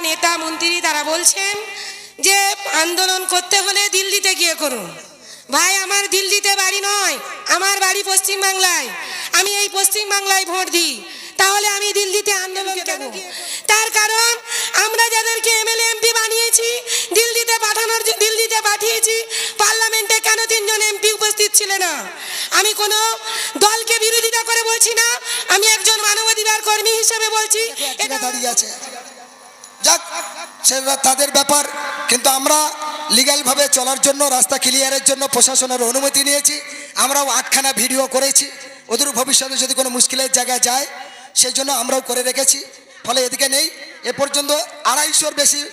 নেতা মন্ত্রী তারা বলছেন যে আন্দোলন করতে হলে দিল্লিতে গিয়ে করুন। ভাই আমার দিল্লিতে বাড়ি নয় আমার বাড়ি পশ্চিমবাংলায়। আমি এই পশ্চিমবাংলায় ভোট দিই। তাহলে আমি দিল্লিতে আন্দোলন কেন? তার কারণ আমরা যাদেরকে এমএলএ এমপি বানিয়েছি দিল্লিতে পাঠানোর দিল্লিতে পাঠিয়েছি পার্লামেন্টে কেন তিনজন এমপি উপস্থিত ছিল না? আমি কোনো দলকে বিরোধিতা করে বলছি না আমি একজন মানবাধিকার কর্মী হিসেবে বলছি। এটা দাঁড়িয়ে আছে। যাক সেটা তাদের ব্যাপার। কিন্তু আমরা লিগালভাবে চলার জন্য, রাস্তা ক্লিয়ারের জন্য প্রশাসনের অনুমতি নিয়েছি। আমরাও আটখানা ভিডিও করেছি। ওদের ভবিষ্যতে যদি কোনো মুশকিলের জায়গায় যায়, সেই জন্য আমরাও করে রেখেছি। ফলে এদিকে নেই। এ পর্যন্ত আড়াইশোর বেশি,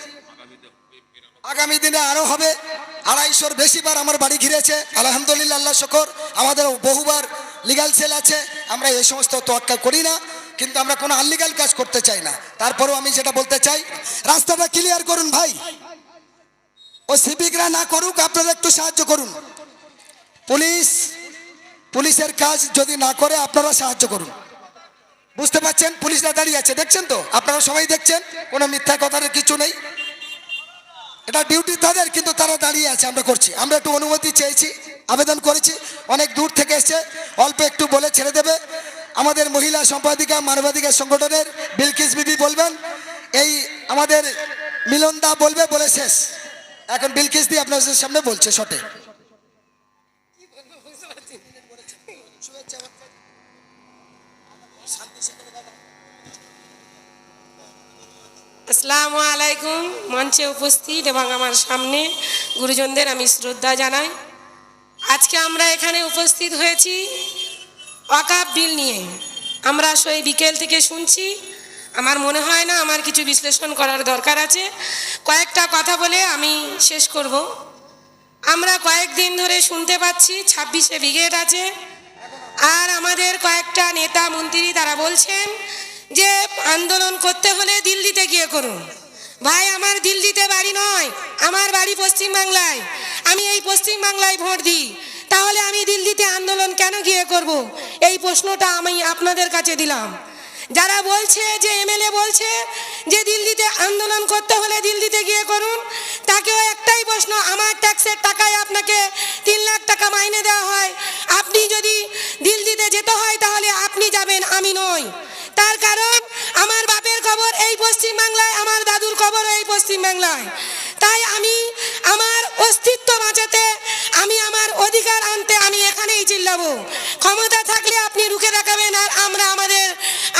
আগামী দিনে আরও হবে। আড়াইশোর বেশিবার আমার বাড়ি ঘিরেছে। আলহামদুলিল্লাহ, আল্লাহ শকর। আমাদের বহুবার লিগাল সেল আছে। আমরা এই সমস্ত তোয়াক্কা করি না। কিন্তু আমরা কোনো আনলিগাল কাজ করতে চাই না। তারপরেও আমি যেটা বলতে চাই, রাস্তাটা ক্লিয়ার করুন ভাই। ও সিভিকরা না করুক, আপনারা একটু সাহায্য করুন। পুলিশ, পুলিশের কাজ যদি না করে, আপনারা সাহায্য করুন। বুঝতে পারছেন? পুলিশরা দাঁড়িয়ে আছে, দেখছেন তো? আপনারা সবাই দেখছেন? কোনো মিথ্যা কথার কিছু নেই। এটা ডিউটি তাদের, কিন্তু তারা দাঁড়িয়ে আছে, আমরা করছি। আমরা একটু অনুমতি চেয়েছি, আবেদন করেছি। অনেক দূর থেকে এসে অল্প একটু বলে ছেড়ে দেবে। আমাদের মহিলা সম্পাদিকা, মানবাধিকার সংগঠনের বিলকিস বিবি বলবেন, এই আমাদের মিলনদা বলবে বলে শেষ। এখন বিলকিস দি আপনাদের সামনে বলছে শটে। আসসালামু আলাইকুম, মঞ্চে উপস্থিত এবং আমার সামনে গুরুজনদের আমি শ্রদ্ধা জানাই। আজকে আমরা এখানে উপস্থিত হয়েছি ওয়াকাপ বিল নিয়ে। আমরা সেই বিকেল থেকে শুনছি, আমার মনে হয় না আমার কিছু বিশ্লেষণ করার দরকার আছে। কয়েকটা কথা বলে আমি শেষ করব। আমরা কয়েকদিন ধরে শুনতে পাচ্ছি ছাব্বিশে ব্রিগেড আছে, আর আমাদের কয়েকটা নেতা মন্ত্রী তারা বলছেন যে আন্দোলন করতে হলে দিল্লিতে গিয়ে করুন। ভাই, আমার দিল্লিতে বাড়ি নয়, আমার বাড়ি পশ্চিমবাংলায় আমি এই পশ্চিমবাংলায় ভোট দিই। তাহলে আমি দিল্লিতে আন্দোলন কেন গিয়ে করব? এই প্রশ্নটা আমি আপনাদের কাছে দিলাম। যারা বলছে যে এমএলএ বলছে যে দিল্লিতে আন্দোলন করতে হলে দিল্লিতে গিয়ে করুন, তাকেও একটাই প্রশ্ন, আমার ট্যাক্সের টাকায় আপনাকে তিন লাখ টাকা মাইনে দেওয়া হয়। আপনি যদি দিল্লিতে যেতে হয় তাহলে আপনি যাবেন, আমি নই। তার কারণ, আমার বাপের খবর এই পশ্চিমবাংলায়, আমার দাদুর খবর এই পশ্চিমবাংলায়। তাই আমি আমার অস্তিত্ব বাঁচাতে, আমি আমার অধিকার আনতে আমি এখানেই চিল্লাবো ক্ষমতা থাকলে আপনি রুখে দেখাবেন আর আমরা আমাদের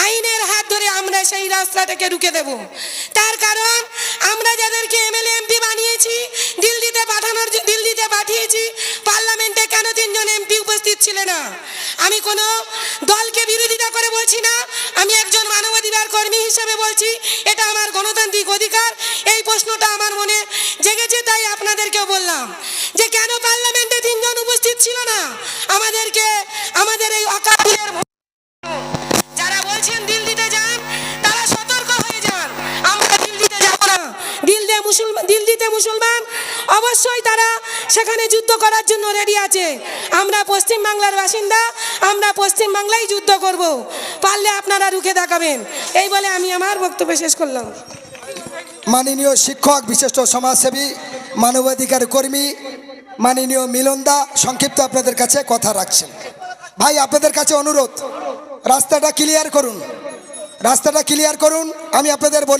আইনের হাত ধরে আমরা সেই রাস্তাটাকে রুখে দেব। তার কারণ আমরা যাদেরকে এমএলএ এমপি বানিয়েছি, দিল্লিতে পাঠানোর দিল্লিতে পাঠিয়েছি, পার্লামেন্টে কেন তিনজন এমপি উপস্থিত ছিল না? আমি কোনো দলকে বিরোধিতা করে বলছি না, আমি একজন মানবাধিকার কর্মী হিসেবে বলছি, এটা আমার গণতান্ত্রিক অধিকার। এই প্রশ্নটা আমার মনে জেগেছে, তাই আপনাদেরকেও বললাম। যে কেন পার্লামেন্টে তিনজন উপস্থিত ছিল না? আমাদেরকে, আমাদের এই অকালের যারা বলছেন দিল্লিতে যান, তারা সতর্ক হয়ে যান। আমরা দিল্লিতে যাব না। দিল্লি মুসলমান দিল্লিতে মুসলমান, অবশ্যই তারা সেখানে যুদ্ধ করার জন্য রেডি আছে। আমরা পশ্চিম বাংলার বাসিন্দা, আমরা পশ্চিম বাংলায় যুদ্ধ করব। পারলে আপনারা রুখে দেখাবেন। এই বলে আমি আমার বক্তব্য শেষ করলাম। মাননীয় শিক্ষক, বিশিষ্ট সমাজসেবী, মানবাধিকার কর্মী মাননীয় মিলনদা, সংক্ষিপ্ত আপনাদের কাছে কথা রাখছেন। ভাই, আপনাদের কাছে অনুরোধ, রাস্তাটা ক্লিয়ার করুন। রাস্তাটা ক্লিয়ার করুন, আমি আপনাদের বলি